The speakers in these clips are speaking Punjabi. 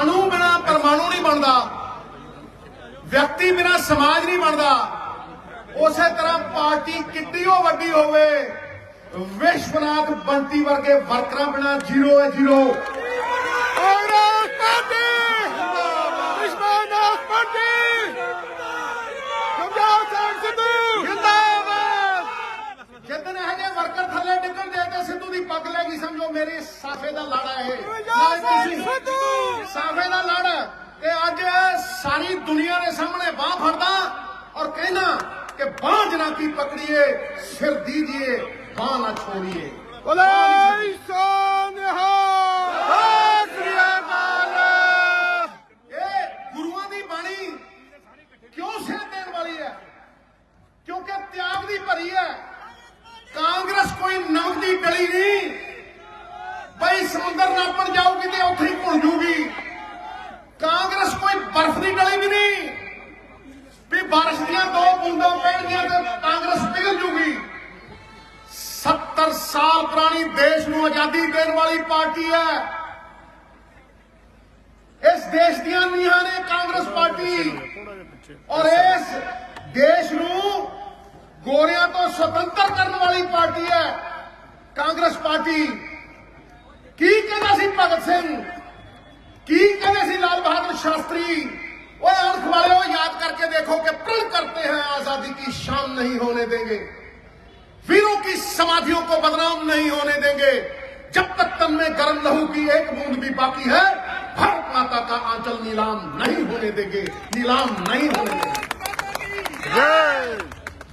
ਅਣੂ ਬਿਨਾ ਪਰਮਾਣੂ ਨਹੀਂ ਬਣਦਾ। ਵਿਅਕਤੀ ਬਿਨਾ ਸਮਾਜ ਨਹੀਂ ਬਣਦਾ। ਉਸੇ ਤਰ੍ਹਾਂ ਪਾਰਟੀ ਕਿੱਡੀ ਉਹ ਵੱਡੀ ਹੋਵੇ, ਵਿਸ਼ਵਨਾਥ ਬੰਤੀ ਵਰਗੇ ਵਰਕਰਾਂ ਬਿਨਾ ਜ਼ੀਰੋ ਹੈ zero. Congress party Vishwanath party Punjab Singh Sidhu ਜਿੰਦਾਬਾਦ ਜਿੱਦਨ ਇਹ ਜੇ ਵਰਕਰ ਥੱਲੇ ਡਿੱਗਣ ਦੇ ਤੇ ਸਿੱਧੂ ਦੀ ਪੱਗ ਲੈ ਗਈ ਸਮਝੋ ਮੇਰੇ ਸਾਫੇ ਦਾ ਲਾੜਾ ਇਹ। ਸਾਫੇ ਦਾ ਲੜ। ਤੇ ਅੱਜ ਸਾਰੀ ਦੁਨੀਆ ਦੇ ਸਾਹਮਣੇ ਬਾਹ ਫੜਦਾ ਔਰ ਕਹਿੰਦਾ ਕਿ ਬਾਹ ਜਨਾ ਕੀ ਪਕੜੀਏ ਸਿਰ ਦੀਜੀਏ ਬਾਹ ਨਾ ਛੋੜੀਏ। ਬੋਲੇ ਸੋਨਿਹਾ लाल शास्त्री वो अर्थ वाले याद करके देखो कि प्रण करते हैं, आज़ादी की शाम नहीं होने देंगे। वीरों की समाधियों को बदनाम नहीं होने देंगे। जब तक तन में गर्म लहू की एक बूंद भी बाकी है, भारत माता का आंचल नीलाम नहीं होने देंगे। नीलाम नहीं होने देंगे।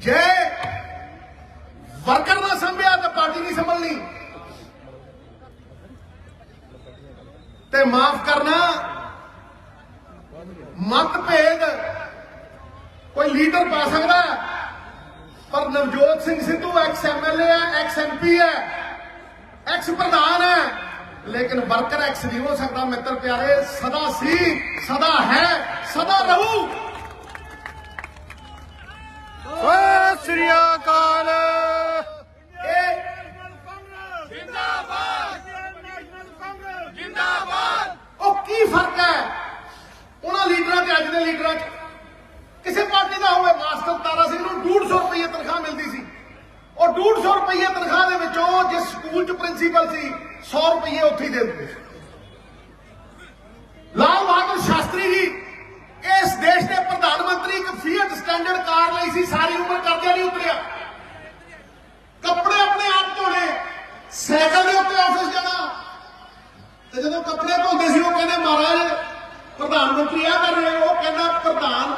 जय। वर्कर ना संभ्या तो पार्टी नहीं संभलनी। ते माफ़ करना ਮਤਭੇਦ ਕੋਈ ਲੀਡਰ ਪਾ ਸਕਦਾ ਪਰ ਨਵਜੋਤ ਸਿੰਘ ਸਿੱਧੂ ਐਕਸ ਐਮਐਲਏ ਹੈ ਐਕਸ ਐਮਪੀ ਹੈ ਐਕਸ ਪ੍ਰਧਾਨ ਹੈ। ਲੇਕਿਨ ਵਰਕਰ ਐਕਸ ਨਹੀਂ ਹੋ ਸਕਦਾ ਮਿੱਤਰ ਪਿਆਰੇ ਸਦਾ ਸੀ ਸਦਾ ਹੈ ਸਦਾ ਰਹੂ। ਸਤਿ ਸ੍ਰੀ ਅਕਾਲ। ਇਹ ਉਹ ਕੀ ਫ਼ਰਕ ਹੈ? ਲੀਡਰਾਂ ਤੇ ਅੱਜ ਦੇ ਲੀਡਰਾਂ 'ਚ ਕਿਸੇ ਪਾਰਟੀ ਦਾ ਹੋਵੇ ਮਾਸਟਰ ਤਾਰਾ ਸਿੰਘ ਨੂੰ 150 ਰੁਪਏ ਤਨਖਾਹ ਮਿਲਦੀ ਸੀ ਉਹ 150 ਰੁਪਏ ਤਨਖਾਹ ਦੇ ਵਿੱਚੋਂ ਜਿਸ ਸਕੂਲ 'ਚ ਪ੍ਰਿੰਸੀਪਲ ਸੀ 100 ਰੁਪਏ ਉੱਥੇ ਹੀ ਦੇ ਦਿੰਦੇ ਸੀ ਲਾਲ ਬਹਾਦਰ ਸ਼ਾਸਤਰੀ ਜੀ ਇਸ ਦੇਸ਼ ਦੇ ਪ੍ਰਧਾਨ ਮੰਤਰੀ ਇੱਕ ਫੀਟ ਸਟੈਂਡਰਡ ਕਾਰ ਲਈ ਸੀ ਸਾਰੀ ਉਮਰ ਕਰਜ਼ਾ ਨਹੀਂ ਉਤਰਿਆ ਕੱਪੜੇ ਆਪਣੇ ਆਪ ਧੋਣੇ ਸਾਈਕਲ ਦੇ ਉੱਤੇ ਆਫਿਸ ਜਾਣਾ ਤੇ ਜਦੋਂ ਕੱਪੜੇ ਧੋਂਦੇ ਸੀ ਉਹ ਕਹਿੰਦੇ ਮਹਾਰਾਜ ਪ੍ਰਧਾਨ ਮੰਤਰੀ ਆ ਕਰ ਰਹੇ ਉਹ ਕਹਿੰਦਾ ਪ੍ਰਧਾਨ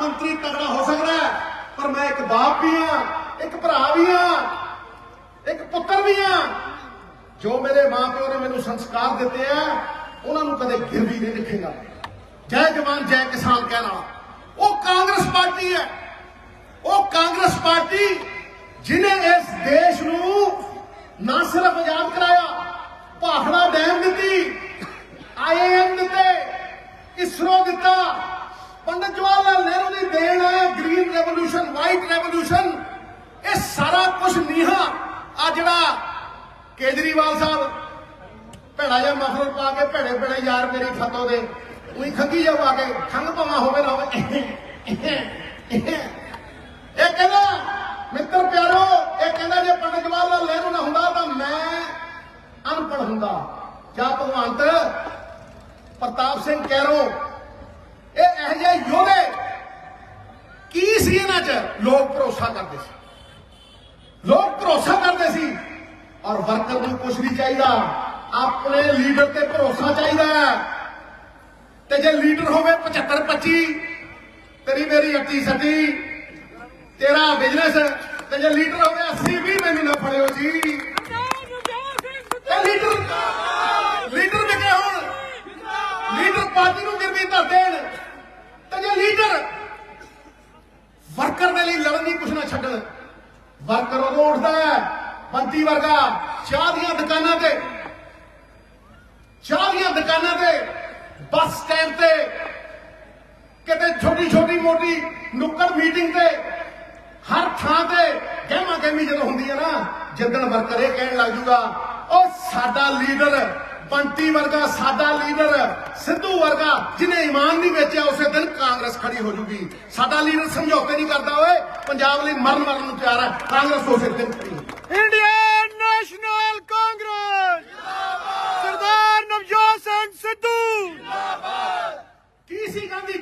ਮੰਤਰੀ ਹੋ ਸਕਦਾ ਪਰ ਮੈਂ ਇੱਕ ਬਾਪ ਵੀ ਆ ਇੱਕ ਭਰਾ ਵੀ ਆ ਇੱਕ ਪੁੱਤਰ ਵੀ ਆ ਜੋ ਮੇਰੇ ਮਾਪਿਓ ਨੇ ਮੈਨੂੰ ਸੰਸਕਾਰ ਦਿੱਤੇ ਆ, ਉਹਨਾਂ ਨੂੰ ਕਦੇ ਗਿਰਵੀ ਨਹੀਂ ਰੱਖੇਗਾ ਜੈ ਜਵਾਨ, ਜੈ ਕਿਸਾਨ ਕਹਿਣਾ ਉਹ ਕਾਂਗਰਸ ਪਾਰਟੀ ਹੈ। ਉਹ ਕਾਂਗਰਸ ਪਾਰਟੀ ਜਿਨੇ ਇਸ ਦੇਸ਼ ਨੂੰ ਨਾ ਸਿਰਫ ਆਜ਼ਾਦ ਕਰਾਇਆ, ਭਾਖੜਾ ਡੈਮ ਦਿੱਤੀ ਆਈਐਮ ਦਿੱਤੇ, ਇਸਰੋ ਦਿੱਤਾ ਪੰਡਤ ਜਵਾਹਰ ਲਾਲ ਨਹਿਰੂ ਦੀ ਦੇਣ ਹੈ ਗ੍ਰੀਨ ਰੈਵੋਲੂਸ਼ਨ ਵਾਈਟ ਰੈਵੋਲੂਸ਼ਨ ਇਹ ਸਾਰਾ ਕੁਝ ਨੀਹਾਂ ਆ ਜਿਹੜਾ ਕੇਜਰੀਵਾਲ ਸਾਹਿਬ ਭੈੜਾ ਜਿਹਾ ਮਫਲਰ ਪਾ ਕੇ ਭੈੜੇ ਭੈੜੇ ਯਾਰ ਮੇਰੀ ਫਤੋ ਦੇ, ਉਹੀ ਖੰਗੀ ਜਾ ਪਾ ਕੇ ਖੰਗ ਭਾਵਾਂ ਹੋਵੇ ਨਾ ਹੋਵੇ। ਇਹ ਕਹਿੰਦਾ, ਮਿੱਤਰ ਪਿਆਰੋ, ਇਹ ਕਹਿੰਦਾ ਜੇ ਪੰਡਤ ਜਵਾਹਰ ਲਾਲ ਨਹਿਰੂ ਨਾ ਹੁੰਦਾ ਤਾਂ ਮੈਂ ਅਨਪੜ੍ਹ ਹੁੰਦਾ। ਜਾਂ ਭਗਵੰਤ ਪ੍ਰਤਾਪ ਸਿੰਘ ਕੈਰੋ ਇਹ ਇਹ ਜਿਹੇ ਯੋਧੇ ਕੀ ਸੀ ਇਹਨਾਂ 'ਚ? ਲੋਕ ਭਰੋਸਾ ਕਰਦੇ ਸੀ। ਲੋਕ ਭਰੋਸਾ ਕਰਦੇ ਸੀ। ਔਰ ਵਰਕਰ ਨੂੰ ਕੁਝ ਨਹੀਂ ਚਾਹੀਦਾ। ਆਪਣੇ ਲੀਡਰ ਤੇ ਭਰੋਸਾ ਚਾਹੀਦਾ ਤੇ ਜੇ ਲੀਡਰ ਹੋਵੇ 75 25 ਤੇਰੀ ਮੇਰੀ ਅੱਟੀ ਸੱਟੀ ਤੇਰਾ ਬਿਜ਼ਨਸ, ਤੇ ਜੇ ਲੀਡਰ ਹੋਵੇ 80 20 ਮੈਨੂੰ ਨਾ ਫੜਿਓ ਜੀ। ਇਹ ਲੀਡਰ ਲੀਡਰ ਵਿਕੇ ਹੁਣ? ਲੀਡਰ ਪਾਰਟੀ ਨੂੰ ਗਿਰਵੀ ਧਰ ਦੇਣ ਤੇ ਜੇ ਲੀਡਰ ਵਰਕਰ ਦੇ ਲਈ ਨਾ ਛੱਡਣ। ਵਰਕਰ ਉਦੋਂ ਉੱਠਦਾ ਹੈ, ਬੰਤੀ ਵਰਗਾ, ਚਾਹ ਦੀਆਂ ਦੁਕਾਨਾਂ ਤੇ। ਚਾਹ ਦੀਆਂ ਦੁਕਾਨਾਂ ਤੇ, ਬੱਸ ਸਟੈਂਡ ਤੇ, ਕਿਤੇ ਛੋਟੀ ਛੋਟੀ ਮੋਟੀ ਨੁੱਕੜ ਮੀਟਿੰਗ ਤੇ, ਹਰ ਥਾਂ ਤੇ ਗਹਿਮਾ ਗਹਿਮੀ ਜਦੋਂ ਹੁੰਦੀ ਹੈ ਨਾ ਜਿੱਦਣ ਵਰਕਰ ਇਹ ਕਹਿਣ ਲੱਗ ਜੂਗਾ, ਉਹ ਸਾਡਾ ਲੀਡਰ ਪੰਟੀ ਵਰਗਾ ਸਾਡਾ ਲੀਡਰ ਸਿੱਧੂ ਵਰਗਾ ਜਿਹਨੇ ਈਮਾਨ ਨਹੀਂ ਵੇਚਿਆ ਉਸੇ ਦਿਨ ਕਾਂਗਰਸ ਖੜੀ ਹੋ ਜੂਗੀ। ਸਾਡਾ ਲੀਡਰ ਸਮਝੌਤੇ ਨਹੀਂ ਕਰਦਾ ਓਏ ਪੰਜਾਬ ਲਈ ਮਰਨ ਮਰਨ ਨੂੰ ਤਿਆਰ ਹੈ ਕਾਂਗਰਸ ਉਸੇ ਦਿਨ ਖੜੀ ਇੰਡੀਅਨ ਨੈਸ਼ਨਲ ਕਾਂਗਰਸ ਸਰਦਾਰ ਨਵਜੋਤ ਸਿੰਘ ਸਿੱਧੂ! ਕੀ ਸੀ ਗਾਂਧੀ?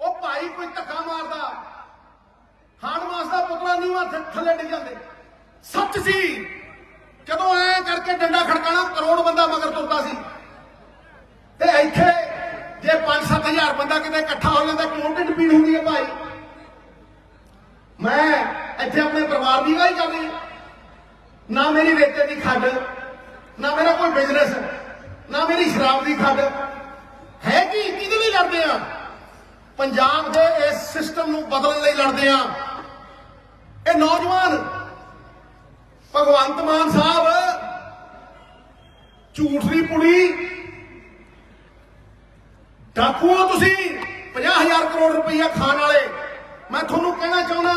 ਉਹ ਭਾਈ ਕੋਈ ਧੱਕਾ ਮਾਰਦਾ। ਖਾਨ ਮਾਸ ਦਾ ਪੁਤਲਾ ਨਹੀਂ ਹੱਥ ਥੱਲੇ ਡਿੱਗ ਜਾਂਦੇ। ਸੱਚ ਸੀ। ਜਦੋਂ ਐ ਕਰਕੇ ਡੰਡਾ ਖੜਕਾਣਾ, ਕਰੋੜ ਬੰਦਾ ਮਗਰ ਤੁਰਦਾ ਸੀ। ਤੇ ਇੱਥੇ ਜੇ 5-7000 ਬੰਦਾ ਕਿਤੇ ਇਕੱਠਾ ਹੋ ਜਾਂਦਾ ਕਿਉਂ ਢਿੱਡ ਪੀੜ ਹੁੰਦੀ ਹੈ ਭਾਈ। ਮੈਂ ਇੱਥੇ ਆਪਣੇ ਪਰਿਵਾਰ ਦੀ ਗੱਲ ਕਰ ਰਹੀ। ਨਾ ਮੇਰੀ ਰੇਤੇ ਦੀ ਖੱਡ, ਨਾ ਮੇਰਾ ਕੋਈ ਬਿਜ਼ਨਸ ਨਾ ਮੇਰੀ ਸ਼ਰਾਬ ਦੀ ਖੱਡ। ਹੈ ਕੀ? ਕਿਹਦੇ ਲਈ ਲੜਦੇ ਆ? ਪੰਜਾਬ ਦੇ ਇਸ ਸਿਸਟਮ ਨੂੰ ਬਦਲਣ ਲਈ ਲੜਦੇ ਆ। ਇਹ ਨੌਜਵਾਨ ਭਗਵੰਤ ਮਾਨ ਸਾਹਿਬ, ਝੂਠ ਦੀ ਪੁੜੀ। ਡਾਕੂ ਤੁਸੀਂ 50000 ਕਰੋੜ ਰੁਪਈਆ ਖਾਣ ਵਾਲੇ। ਮੈਂ ਤੁਹਾਨੂੰ ਕਹਿਣਾ ਚਾਹੁੰਦਾ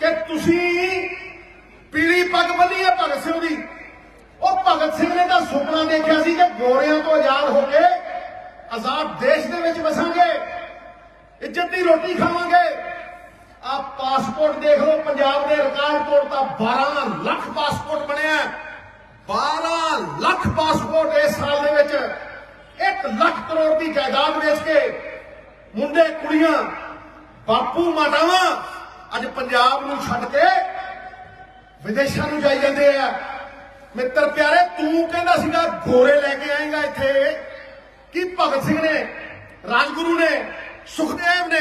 ਕਿ ਤੁਸੀਂ ਪੀਲੀ ਪੱਗ ਬੰਨੀ ਹੈ ਭਗਤ ਸਿੰਘ ਦੀ। ਉਹ ਭਗਤ ਸਿੰਘ ਨੇ ਤਾਂ ਸੁਪਨਾ ਦੇਖਿਆ ਸੀ ਕਿ ਗੋਰਿਆਂ ਤੋਂ ਆਜ਼ਾਦ ਹੋ ਕੇ ਆਜ਼ਾਦ ਦੇਸ਼ ਦੇ ਵਿੱਚ ਵਸਾਂਗੇ, ਇੱਜ਼ਤ ਦੀ ਰੋਟੀ ਖਾਵਾਂਗੇ। ਆ ਪਾਸਪੋਰਟ ਦੇਖ ਲਓ, ਪੰਜਾਬ ਦੇ ਰਿਕਾਰਡ ਤੋੜਤਾ 12 ਲੱਖ ਪਾਸਪੋਰਟ ਬਣਿਆ 12 ਲੱਖ ਪਾਸਪੋਰਟ ਇਸ ਸਾਲ ਦੇ ਵਿੱਚ। 1 ਲੱਖ ਕਰੋੜ ਦੀ ਜਾਇਦਾਦ ਵੇਚ ਕੇ ਮੁੰਡੇ, ਕੁੜੀਆਂ, ਬਾਪੂ, ਮਾਤਾਵਾਂ ਅੱਜ ਪੰਜਾਬ ਨੂੰ ਛੱਡ ਕੇ ਵਿਦੇਸ਼ਾਂ ਨੂੰ ਜਾਈ ਜਾਂਦੇ ਆ। ਮਿੱਤਰ ਪਿਆਰੇ, ਤੂੰ ਕਹਿੰਦਾ ਸੀਗਾ, ਗੋਰੇ ਲੈ ਕੇ ਆਏਗਾ ਇੱਥੇ। ਕਿ ਭਗਤ ਸਿੰਘ ਨੇ, ਰਾਜਗੁਰੂ ਨੇ, ਸੁਖਦੇਵ ਨੇ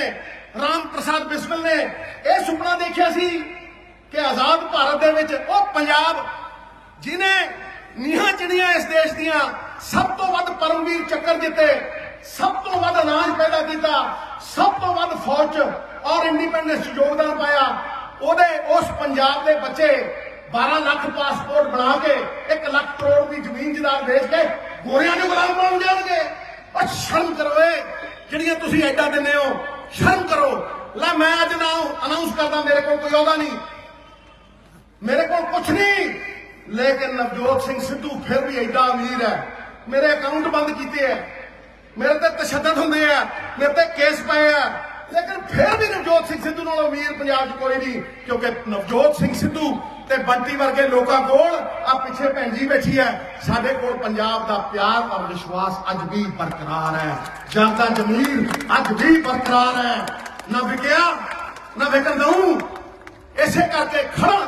ਰਾਮ ਪ੍ਰਸਾਦ ਬਿਸਮਿਲ ਨੇ ਇਹ ਸੁਪਨਾ ਦੇਖਿਆ ਸੀ ਕਿ ਆਜ਼ਾਦ ਭਾਰਤ ਦੇ ਵਿੱਚ ਉਹ ਪੰਜਾਬ ਜਿਨੇ ਨੀਹਾਂ ਚਿਣੀਆਂ ਇਸ ਦੇਸ਼ ਦੀਆਂ ਸਭ ਤੋਂ ਵੱਧ ਪਰਮਵੀਰ ਚੱਕਰ ਜਿੱਤੇ, ਸਭ ਤੋਂ ਵੱਧ ਅਨਾਜ ਪੈਦਾ ਕੀਤਾ, ਸਭ ਤੋਂ ਵੱਧ ਫੌਜ ਔਰ ਇੰਡੀਪੈਂਡੈਂਸ ਯੋਗਦਾਨ ਪਾਇਆ, ਉਹਦੇ ਉਸ ਪੰਜਾਬ ਦੇ ਬੱਚੇ 12 ਲੱਖ ਪਾਸਪੋਰਟ ਬਣਾ ਕੇ 1 ਲੱਖ ਕਰੋੜ ਦੀ ਜ਼ਮੀਨ ਜਦਾਦ ਵੇਚ ਕੇ ਗੋਰਿਆਂ ਨੂੰ ਗੁਲਾਮ ਬਣ ਜਾਣਗੇ। ਉਹ ਸ਼ਰਮ ਕਰੋ ਜਿਹੜੀਆਂ ਤੁਸੀਂ ਐਡਾ ਦਿੰਦੇ ਹੋ। ਸ਼ਰਮ ਕਰੋ। ਲੈ ਮੈਂ ਅੱਜ ਨਾ ਅਨਾਉਂਸ ਕਰਦਾ, ਮੇਰੇ ਕੋਲ ਕੋਈ ਆਉਂਦਾ ਨਹੀਂ। ਮੇਰੇ ਕੋਲ ਕੁਝ ਨਹੀਂ। ਲੇਕਿਨ ਨਵਜੋਤ ਸਿੰਘ ਸਿੱਧੂ ਫਿਰ ਵੀ ਐਡਾ ਅਮੀਰ ਹੈ। ਮੇਰੇ ਅਕਾਊਂਟ ਬੰਦ ਕੀਤੇ ਹੈ। ਮੇਰੇ ਤੇ ਤਸ਼ੱਦਦ ਹੁੰਦੇ ਆ ਮੇਰੇ ਤੇ ਕੇਸ ਪਏ ਆ ਲੇਕਿਨ ਫਿਰ ਵੀ ਨਵਜੋਤ ਸਿੰਘ ਸਿੱਧੂ ਨਾਲੋਂ ਅਮੀਰ ਪੰਜਾਬ 'ਚ ਕੋਈ ਨਹੀਂ, ਕਿਉਂਕਿ ਨਵਜੋਤ ਸਿੰਘ ਸਿੱਧੂ ਤੇ ਬੰਟੀ ਵਰਗੇ ਲੋਕਾਂ ਕੋਲ ਆ ਪਿੱਛੇ ਭੈਣ ਜੀ ਬੈਠੀ ਹੈ। ਸਾਡੇ ਕੋਲ ਪੰਜਾਬ ਦਾ ਪਿਆਰ ਔਰ ਵਿਸ਼ਵਾਸ ਅੱਜ ਵੀ ਬਰਕਰਾਰ ਹੈ। ਜਨਤਾ ਜਮੀਰ ਅੱਜ ਵੀ ਬਰਕਰਾਰ ਹੈ। ਨਾ ਵਿਕਿਆ, ਨਾ ਵਿਕਣ ਦਊਂ। ਇਸੇ ਕਰਕੇ ਖੜਾ।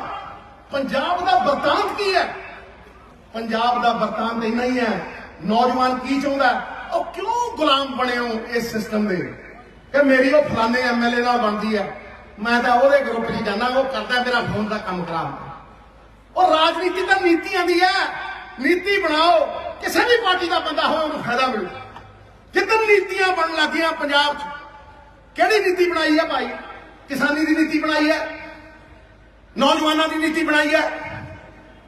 ਪੰਜਾਬ ਦਾ ਵਰਤਾਂਤ ਕੀ ਹੈ? ਪੰਜਾਬ ਦਾ ਵਰਤਾਂਤ ਇੰਨਾ ਹੀ ਹੈ। ਨੌਜਵਾਨ ਕੀ ਚਾਹੁੰਦਾ ਉਹ ਕਿਉਂ ਗੁਲਾਮ ਬਣੇ ਹੋ ਇਸ ਸਿਸਟਮ ਦੇ? ਕਿ ਮੇਰੀ ਉਹ ਫਲਾਣੇ ਐਮਐਲਏ ਨਾਲ ਬਣਦੀ ਹੈ। ਮੈਂ ਤਾਂ ਉਹਦੇ ਗਰੁੱਪ 'ਚ ਜਾਣਾ ਉਹ ਕਰਦਾ ਮੇਰਾ ਫੋਨ ਦਾ ਕੰਮ ਖਰਾਬ। ਉਹ ਰਾਜਨੀਤੀ ਤਾਂ ਨੀਤੀਆਂ ਦੀ ਹੈ। ਨੀਤੀ ਬਣਾਓ। ਕਿਸੇ ਵੀ ਪਾਰਟੀ ਦਾ ਬੰਦਾ ਹੋਵੇ, ਉਹਨੂੰ ਫਾਇਦਾ ਮਿਲੂ। ਜਿੱਦਨ ਨੀਤੀਆਂ ਬਣਨ ਲੱਗੀਆਂ ਪੰਜਾਬ 'ਚ, ਕਿਹੜੀ ਨੀਤੀ ਬਣਾਈ ਹੈ ਭਾਈ? ਕਿਸਾਨੀ ਦੀ ਨੀਤੀ ਬਣਾਈ ਹੈ? ਨੌਜਵਾਨਾਂ ਦੀ ਨੀਤੀ ਬਣਾਈ ਹੈ?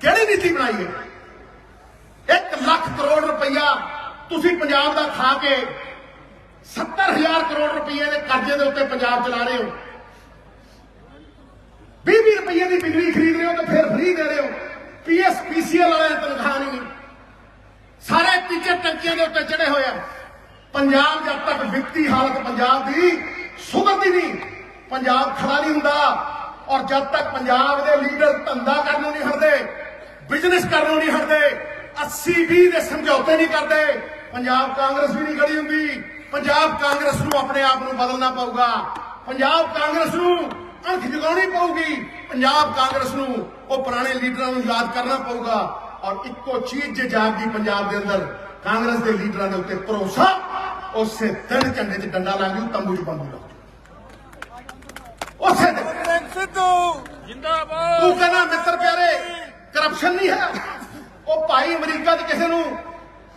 ਕਿਹੜੀ ਨੀਤੀ ਬਣਾਈ ਹੈ? 1 ਲੱਖ ਕਰੋੜ ਰੁਪਈਆ ਤੁਸੀਂ ਪੰਜਾਬ ਦਾ ਖਾ ਕੇ 70000 ਕਰੋੜ ਰੁਪਈਏ ਦੇ ਕਰਜ਼ੇ ਦੇ ਉੱਤੇ ਪੰਜਾਬ ਚਲਾ ਰਹੇ ਹੋ। 20 ਰੁਪਈਏ ਦੀ ਬਿਜਲੀ ਖਰੀਦ ਰਹੇ ਹੋ ਤੇ ਫਿਰ ਫ੍ਰੀ ਦੇ ਰਹੇ ਹੋ। ਪੀਐਸ ਵਾਲਿਆਂ ਤਨਖਾਹ ਨਹੀਂ। ਸਾਰੇ ਟੀਚੇ ਟੰਕੀਆਂ ਦੇ ਉੱਤੇ ਚੜੇ ਹੋਏ ਆ। ਪੰਜਾਬ ਜਦ ਤੱਕ ਵਿੱਤੀ ਹਾਲਤ ਪੰਜਾਬ ਦੀ ਸੁਧਰਦੀ ਨਹੀਂ, ਪੰਜਾਬ ਖੜਾ ਨਹੀਂ ਹੁੰਦਾ। ਔਰ ਜਦ ਤੱਕ ਪੰਜਾਬ ਦੇ ਲੀਡਰ ਧੰਦਾ ਕਰਨ ਨੂੰ ਨਹੀਂ ਹਟਦੇ ਬਿਜ਼ਨਸ ਕਰਨ ਨੂੰ ਨਹੀਂ ਹਟਦੇ 80 20 ਦੇ ਸਮਝੌਤੇ ਨਹੀਂ ਕਰਦੇ, ਪੰਜਾਬ ਕਾਂਗਰਸ ਵੀ ਨਹੀਂ ਖੜੀ ਹੁੰਦੀ। ਪੰਜਾਬ ਕਾਂਗਰਸ ਨੂੰ ਆਪਣੇ ਆਪ ਨੂੰ ਬਦਲਣਾ ਪਊਗਾ। ਪੰਜਾਬ ਕਾਂਗਰਸ ਨੂੰ ਅੱਖ ਜਗਾਉਣੀ ਪਊਗੀ। ਪੰਜਾਬ ਕਾਂਗਰਸ ਨੂੰ ਉਹ ਪੁਰਾਣੇ ਲੀਡਰਾਂ ਨੂੰ ਯਾਦ ਕਰਨਾ ਪਊਗਾ। ਔਰ ਇੱਕੋ ਚੀਜ਼ ਜੇ ਜਾਗਦੀ ਪੰਜਾਬ ਦੇ ਅੰਦਰ ਕਾਂਗਰਸ ਦੇ ਲੀਡਰਾਂ ਦੇ ਉੱਤੇ ਭਰੋਸਾ ਉਸੇ ਦਿਨ ਝੰਡੇ 'ਚ ਡੰਡਾ ਲਾ ਲਿਓ ਤੰਬੂ 'ਚ ਬੰਦੂ ਲਾ ਉਸੇ ਦਿਨ। ਸਿੱਧੂ! ਜਿੰਦਾਬਾਦ! ਤੂੰ ਕਹਿੰਦਾ ਮਿੱਤਰ ਪਿਆਰੇ ਕਰਪਸ਼ਨ ਨਹੀਂ ਹੈ। ਉਹ ਭਾਈ ਅਮਰੀਕਾ 'ਚ ਕਿਸੇ ਨੂੰ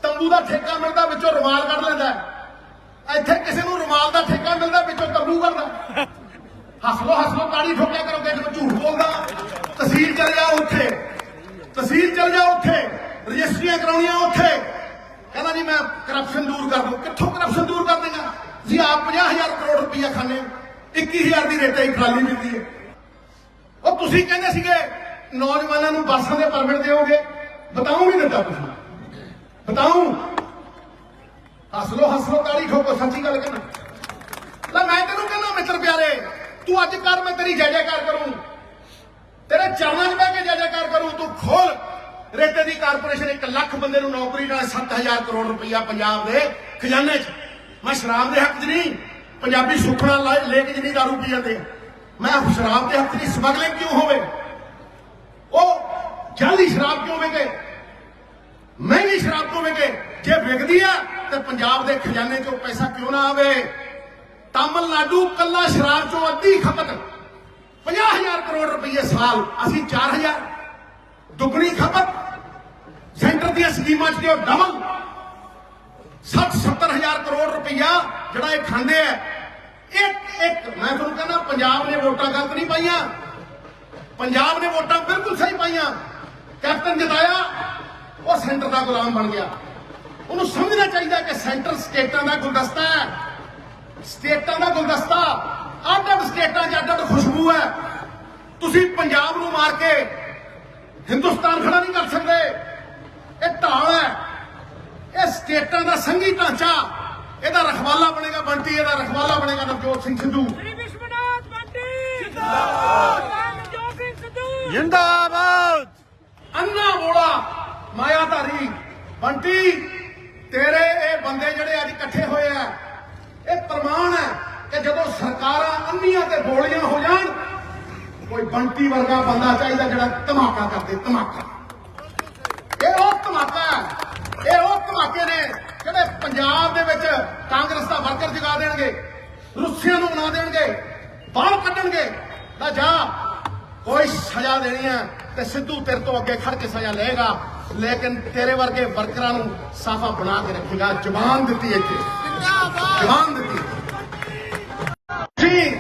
ਤੰਬੂ ਦਾ ਠੇਕਾ ਮਿਲਦਾ ਵਿੱਚੋਂ ਰੁਮਾਲ ਕੱਢ ਲੈਂਦਾ। ਇੱਥੇ ਕਿਸੇ ਨੂੰ ਰੁਮਾਲ ਦਾ ਠੇਕਾ ਮਿਲਦਾ ਵਿੱਚੋਂ ਤੰਬੂ ਕੱਢਦਾ ਹੱਸ ਲੋ ਹੱਸ ਲੋ ਤਾੜੀ ਠੋਕਿਆ ਕਰੋ ਕਿ ਜਦੋਂ ਝੂਠ ਬੋਲਦਾ। ਤਹਿਸੀਲ ਚਲ ਜਾ ਉੱਥੇ। ਤਹਿਸੀਲ ਚਲ ਜਾ ਉੱਥੇ। ਰਜਿਸਟਰੀਆਂ ਕਰਾਉਣੀਆਂ ਉੱਥੇ। ਕਹਿੰਦਾ ਜੀ, ਮੈਂ ਕਰਪਸ਼ਨ ਦੂਰ ਕਰ ਦੂੰ। ਕਿੱਥੋਂ ਕਰਪਸ਼ਨ ਦੂਰ ਕਰ ਦੇਗਾ? ਜੀ ਆਪ 50000 ਕਰੋੜ ਰੁਪਈਆ ਖਾਂਦੇ 21000 ਦੀ ਰੇਟੇ ਹੀ ਖਾਲੀ ਮਿਲਦੀ ਹੈ। ਉਹ ਤੁਸੀਂ ਕਹਿੰਦੇ ਸੀਗੇ, ਨੌਜਵਾਨਾਂ ਨੂੰ ਬੱਸਾਂ ਦੇ ਪਰਮਿਟ ਦਿਓਗੇ। ਬਤਾਉ ਨਹੀਂ ਦਿੱਤਾ ਤੁਸੀਂ। ਬਤਾਉਂ ਹੱਸ ਲੋ ਹੱਸ ਲੋ ਤਾੜੀ ਠੋਕੋ, ਸੱਚੀ ਗੱਲ ਕਹਿੰਦਾ। ਲੈ, ਮੈਂ ਤੈਨੂੰ ਕਹਿੰਦਾ, ਮਿੱਤਰ ਪਿਆਰੇ ਤੂੰ ਅੱਜ ਕਰ, ਮੈਂ ਤੇਰੀ ਜੈ ਜੈਕਾਰ ਕਰੂੰ ਤੇਰੇ ਚਰਨਾਂ 'ਚ ਬਹਿ ਕੇ ਜੈ ਜੈਕਾਰ ਕਰੂੰ ਤੂੰ ਖੋਲ। ਰੇਤੇ ਦੀ ਕਾਰਪੋਰੇਸ਼ਨ 1 ਲੱਖ ਬੰਦੇ ਨੂੰ ਨੌਕਰੀ ਨਾਲ 7000 ਕਰੋੜ ਰੁਪਈਆ ਪੰਜਾਬ ਦੇ ਖਜ਼ਾਨੇ 'ਚ। ਮੈਂ ਸ਼ਰਾਬ ਦੇ ਹੱਕ 'ਚ ਨਹੀਂ, ਪੰਜਾਬੀ ਸੁਖਣਾ ਲੈ- ਕੇ ਜਿੰਨੀ ਦਾਰੂ ਪੀ ਜਾਂਦੇ ਮੈਂ ਸ਼ਰਾਬ ਦੇ ਹੱਕ 'ਚ ਸਮਗਲਿੰਗ ਕਿਉਂ ਹੋਵੇ? ਉਹ ਜਾਲੀ ਸ਼ਰਾਬ ਕਿਉਂ ਵਿਕੇ ਮਹਿੰਗੀ ਸ਼ਰਾਬ ਕਿਉਂ ਵਿਕੇ ਜੇ ਵਿਕਦੀ ਆ, ਤੇ ਪੰਜਾਬ ਦੇ ਖਜ਼ਾਨੇ 'ਚੋਂ ਪੈਸਾ ਕਿਉਂ ਨਾ ਆਵੇ? ਤਾਮਿਲਨਾਡੂ ਕੱਲਾ ਸ਼ਰਾਬ 'ਚੋਂ ਅੱਧੀ ਖਪਤ। 50000 ਕਰੋੜ ਰੁਪਏ ਸਾਲ, ਅਸੀਂ 4000 ਦੁੱਗਣੀ ਖਪਤ। ਸੈਂਟਰ ਦੀਆਂ ਸਕੀਮਾਂ 'ਚ ਦਿਓ ਡਬਲ 60 70000 ਕਰੋੜ ਰੁਪਈਆ ਜਿਹੜਾ ਇਹ ਖਾਂਦੇ ਆ। ਇੱਕ ਇੱਕ, ਮੈਂ ਤੁਹਾਨੂੰ ਕਹਿੰਦਾ, ਪੰਜਾਬ ਨੇ ਵੋਟਾਂ ਗਲਤ ਨਹੀਂ ਪਾਈਆਂ। ਪੰਜਾਬ ਨੇ ਵੋਟਾਂ ਬਿਲਕੁਲ ਸਹੀ ਪਾਈਆਂ। ਕੈਪਟਨ ਜਤਾਇਆ, ਉਹ ਸੈਂਟਰ ਦਾ ਗੁਲਾਮ ਬਣ ਗਿਆ। ਉਹਨੂੰ ਸਮਝਣਾ ਚਾਹੀਦਾ ਕਿ ਸੈਂਟਰ ਸਟੇਟਾਂ ਦਾ ਗੁਲਦਸਤਾ ਹੈ। ਸਟੇਟਾਂ ਦਾ ਗੁਲਦਸਤਾ। ਅੱਡ ਅੱਡ ਸਟੇਟਾਂ 'ਚ ਅੱਡ ਅੱਡ ਖੁਸ਼ਬੂ ਹੈ। ਤੁਸੀਂ ਪੰਜਾਬ ਨੂੰ ਮਾਰ ਕੇ ਹਿੰਦੁਸਤਾਨ ਖੜਾ ਨਹੀਂ ਕਰ ਸਕਦੇ। ਇਹ ਢਾਲ ਹੈ। ਇਹ ਸਟੇਟਾਂ ਦਾ ਸੰਘੀ ਢਾਂਚਾ। ਇਹਦਾ ਰਖਵਾਲਾ ਬਣੇਗਾ ਬੰਟੀ ਇਹਦਾ ਰਖਵਾਲਾ ਬਣੇਗਾ ਨਵਜੋਤ ਸਿੰਘ ਸਿੱਧੂ। ਸ੍ਰੀ ਵਿਸ਼ਵਨਾਥ ਬੰਟੀ! ਜਿੰਦਾਬਾਦ! ਨਵਜੋਤ ਸਿੰਘ ਸਿੱਧੂ! ਜਿੰਦਾਬਾਦ! ਅੰਨਾ ਮੋੜਾ ਮਾਇਆਧਾਰੀ। ਬੰਟੀ ਤੇਰੇ ਇਹ ਬੰਦੇ ਜਿਹੜੇ ਅੱਜ ਇਕੱਠੇ ਹੋਏ ਆ ਇਹ ਪ੍ਰਮਾਣ ਹੈ ਕਿ ਜਦੋਂ ਸਰਕਾਰਾਂ ਅੰਨੀਆਂ ਤੇ ਬੋਲੀਆਂ ਹੋ ਜਾਣ, ਕੋਈ ਬੰਟੀ ਵਰਗਾ ਬੰਦਾ ਚਾਹੀਦਾ ਜਿਹੜਾ ਧਮਾਕਾ ਕਰਦੇ, ਧਮਾਕਾ। ਇਹ ਉਹ ਧਮਾਕਾ ਹੈ, ਇਹ ਉਹ ਧਮਾਕੇ ਨੇ ਜਿਹੜੇ ਪੰਜਾਬ ਦੇ ਵਿੱਚ ਕਾਂਗਰਸ ਦਾ ਵਰਕਰ ਜਗਾ ਦੇਣਗੇ, ਰੁੱਸੀਆਂ ਨੂੰ ਬਣਾ ਦੇਣਗੇ, ਬਾਹਰ ਕੱਢਣਗੇ, ਤਾਂ ਜਾ ਕੋਈ ਸਜ਼ਾ ਦੇਣੀ ਹੈ ਤੇ ਸਿੱਧੂ ਤੇਰੇ ਤੋਂ ਅੱਗੇ ਖੜ ਕੇ ਸਜ਼ਾ ਲਏਗਾ, ਲੇਕਿਨ ਤੇਰੇ ਵਰਗੇ ਵਰਕਰਾਂ ਨੂੰ ਸਾਫਾ ਬਣਾ ਕੇ ਰੱਖੇਗਾ, ਜ਼ਬਾਨ ਦਿੱਤੀ ਇੱਥੇ। ਜ਼ਬਾਨ ਦਿੱਤੀ ਜੀ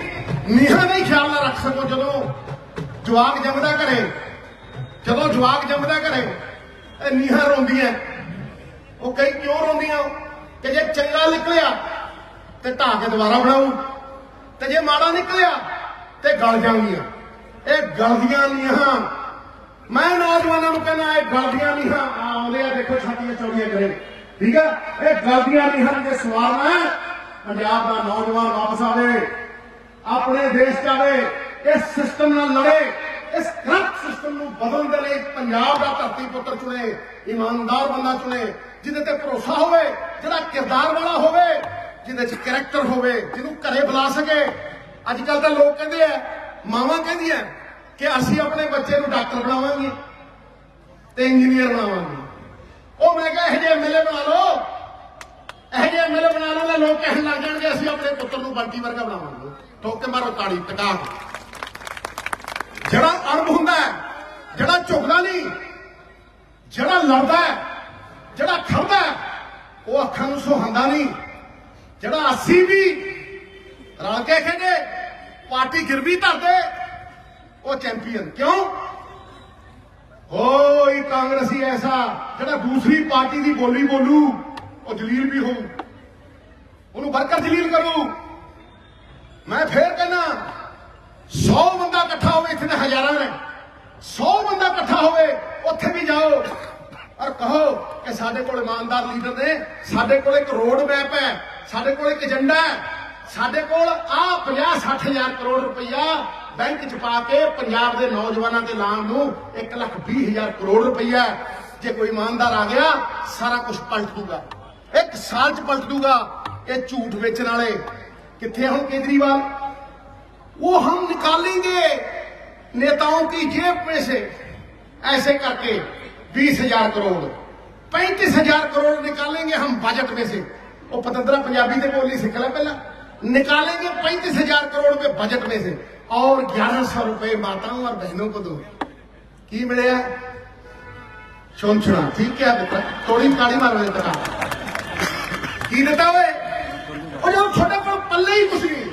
ਨੀਹਾਂ ਨਹੀਂ ਖਿਆਲ ਨਾ ਰੱਖ ਸਕੋ ਜਦੋਂ ਜਵਾਕ ਜੰਮਦਾ ਘਰੇ। ਜਦੋਂ ਜਵਾਕ ਜੰਮਦਾ ਘਰੇ, ਇਹ ਨੀਹਾਂ ਰੋਂਦੀਆਂ। ਉਹ ਕਈ ਕਿਉਂ ਰੋਂਦੀਆਂ? ਕਿ ਜੇ ਚੰਗਾ ਨਿਕਲਿਆ ਤੇ ਢਾਹ ਕੇ ਦੁਬਾਰਾ ਬਣਾਉ ਤੇ ਜੇ ਮਾੜਾ ਨਿਕਲਿਆ ਤੇ ਗਲ ਜਾਣਗੀਆਂ ਇਹ ਗਲਦੀਆਂ ਨੀਹਾਂ। ਮੈਂ ਨੌਜਵਾਨਾਂ ਨੂੰ ਕਹਿੰਦਾ, ਇਹ ਗਲਦੀਆਂ ਨੀਹਾਂ। ਆਉਂਦੇ ਆ, ਦੇਖੋ ਛਾਤੀਆਂ ਚੌੜੀਆਂ ਕਰੇ। ਠੀਕ ਹੈ? ਇਹ ਗਲਦੀਆਂ ਨੀਹਾਂ ਦੇ ਸਵਾਲ ਹੈ, ਪੰਜਾਬ ਦਾ ਨੌਜਵਾਨ ਵਾਪਸ ਆਵੇ, ਆਪਣੇ ਦੇਸ਼ ਚ ਆਵੇ ਇਸ ਸਿਸਟਮ ਨਾਲ ਲੜੇ, ਇਸ ਕਰਪਟ ਸਿਸਟਮ ਨੂੰ ਬਦਲਣ ਦੇ ਲਈ ਪੰਜਾਬ ਦਾ ਧਰਤੀ ਪੁੱਤਰ ਚੁਣੇ, ਇਮਾਨਦਾਰ ਬੰਦਾ ਚੁਣੇ, ਜਿਹਦੇ ਤੇ ਭਰੋਸਾ ਹੋਵੇ, ਜਿਹੜਾ ਕਿਰਦਾਰ ਵਾਲਾ ਹੋਵੇ, ਜਿਹਦੇ ਚ ਕੈਰੈਕਟਰ ਹੋਵੇ, ਜਿਹਨੂੰ ਘਰੇ ਬੁਲਾ ਸਕੇ। ਅੱਜ ਕੱਲ ਤਾਂ ਲੋਕ ਕਹਿੰਦੇ ਆ, ਮਾਵਾਂ ਕਹਿੰਦੀਆਂ ਕਿ ਅਸੀਂ ਆਪਣੇ ਬੱਚੇ ਨੂੰ ਡਾਕਟਰ ਬਣਾਵਾਂਗੇ ਤੇ ਇੰਜੀਨੀਅਰ ਬਣਾਵਾਂਗੇ। ਉਹ ਮੈਂ ਕਿਹਾ, ਇਹ ਜਿਹੇ ਐਮਐਲਏ ਬਣਾ ਲਓ। ਇਹ ਜਿਹੇ ਐਮਐਲਏ ਬਣਾ ਲਓ ਤਾਂ ਲੋਕ ਕਹਿਣ ਲੱਗ ਜਾਣਗੇ, ਅਸੀਂ ਆਪਣੇ ਪੁੱਤਰ ਨੂੰ ਬੰਟੀ ਵਰਗਾ ਬਣਾਵਾਂਗੇ। ਠੋਕ ਕੇ ਮਾਰੋ ਤਾੜੀ ਟਕਾ ਜਿਹੜਾ ਅਣਬ ਹੁੰਦਾ ਜਿਹੜਾ ਝੁਕਦਾ ਨਹੀਂ, ਜਿਹੜਾ ਲੜਦਾ ਜਿਹੜਾ ਖੜਦਾ ਉਹ ਅੱਖਾਂ ਨੂੰ ਸੁਹਾਂਦਾ ਨਹੀਂ। ਜਿਹੜਾ ਅਸੀਂ ਵੀ ਰਲ ਕੇ ਖੇਡੇ, ਪਾਰਟੀ ਗਿਰਵੀ ਧਰਦੇ, ਉਹ ਚੈਂਪੀਅਨ। ਕਿਉਂ? ਹੋਈ ਕਾਂਗਰਸੀ ਐਸਾ ਜਿਹੜਾ ਦੂਸਰੀ ਪਾਰਟੀ ਦੀ ਬੋਲੀ ਬੋਲੂ, ਉਹ ਜਲੀਲ ਵੀ ਹੋਊ। ਉਹਨੂੰ ਵਰਕਰ ਜਲੀਲ ਕਰੂ। ਮੈਂ ਫੇਰ ਕਹਿੰਦਾ 100 ਬੰਦਾ ਇਕੱਠਾ ਹੋਵੇ, ਇੱਥੇ ਤਾਂ ਹਜ਼ਾਰਾਂ ਨੇ। 100 ਬੰਦਾ ਇਕੱਠਾ ਹੋਵੇ, ਉੱਥੇ ਵੀ ਜਾਓ। ਔਰ ਕਹੋ ਕਿ ਸਾਡੇ ਕੋਲ ਇਮਾਨਦਾਰ ਲੀਡਰ ਨੇ, ਸਾਡੇ ਕੋਲ ਇੱਕ ਰੋਡ ਮੈਪ ਹੈ, ਸਾਡੇ ਕੋਲ ਇੱਕ ਏਜੰਡਾ ਹੈ, ਸਾਡੇ ਕੋਲ ਆ 50 60 ਹਜ਼ਾਰ ਕਰੋੜ ਰੁਪਈਆ ਬੈਂਕ ਚ ਪਾ ਕੇ ਪੰਜਾਬ ਦੇ ਨੌਜਵਾਨਾਂ ਦੇ ਲਾਭ ਨੂੰ 1 ਲੱਖ 20 ਹਜ਼ਾਰ ਕਰੋੜ ਰੁਪਈਆ ਹੈ। ਜੇ ਕੋਈ ਇਮਾਨਦਾਰ ਆ ਗਿਆ ਸਾਰਾ ਕੁਝ ਪਲਟ ਦੂਗਾ ਇੱਕ ਸਾਲ ਚ ਪਲਟ ਦੂਗਾ ਇਹ ਝੂਠ ਵੇਚਣ ਵਾਲੇ ਕਿੱਥੇ ਆ ਹੁਣ ਕੇਜਰੀਵਾਲ वो हम निकालेंगे नेताओं की जेब में से ऐसे करके बीस हजार करोड़ पैंतीस हजार करोड़ निकालेंगे हम बजट में से वो पतंदरा पंजाबी से बोली सीख ला पहला निकालेंगे पैंतीस हजार करोड़ रुपए बजट में से और ग्यारह सौ रुपए माताओं और बहनों को दो की मिले सुन सुना ठीक है बेटा थोड़ी ताड़ी मारो ये तक ਕੀ ਦਿੱਤਾ ਓਏ ਉਹ ਜਦੋਂ ਤੁਹਾਡੇ ਕੋਲ ਪੱਲੇ ਹੀ ਕੁਛ ਨਹੀਂ